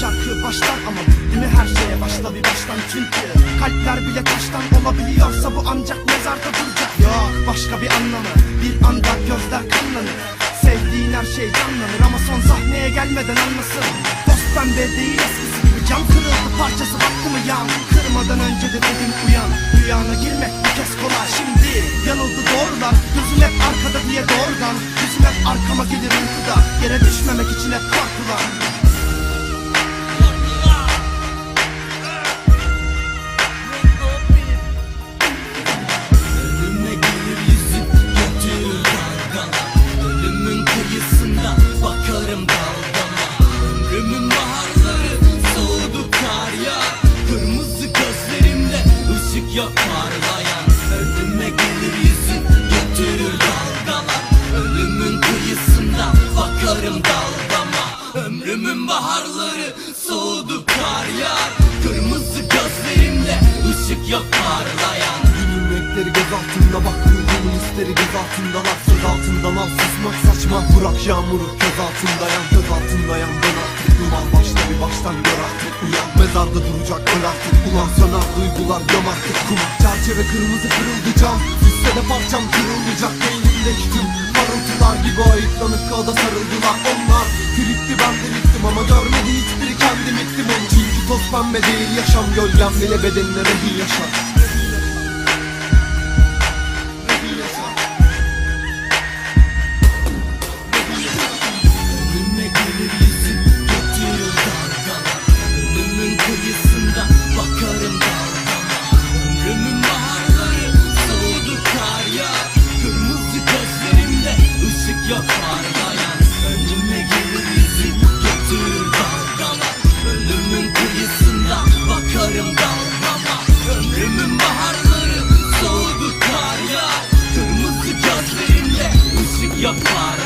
şarkı baştan ama mi her şeye başla bir baştan. Çünkü Kalpler bile taştan olabiliyorsa bu ancak mezarda duracak. Yok başka bir anlamı bir anda gözler kanlanır. Sevdiğin her şey canlanır ama son sahneye gelmeden anlasın. Dost pembe değil eskisi gibi cam kırıldı parçası baktı mı yan? Kırmadan önce de dedim uyan. Rüyana girmek bir kez kolay. Şimdi yanıldı doğrular gözün hep yok parlayan Önüme gelir yüzüm götürür dalgalar Ölümün kıyısında bakarım dalgama. Ömrümün baharları soğudu kar yağar. Kırmızı gözlerimde ışık yok parlayan Günün renkleri göz altında bak Ruhumun hisleri göz altında. Laf söz altından al susmak saçma Bırak yağmuru göz altında yan Göz altında yan. Ben artık Ulan başla bir baştan gör artık Uyan. Mezarda duracak öl artık Ulan sana duygular göm artık Kuma çerçeve kırmızı kırıldı cam. Düşse de parçam kırılmayacak Beynimdeki tüm parıltılar gibi ayıklanıp kağıda sarıldılar. Onlar tripti ben deliktim ama görmedi hiçbiri kendim ettim onu Çünkü toz pembe değil yaşam gölgem bile bedenine rehin yaşar your father.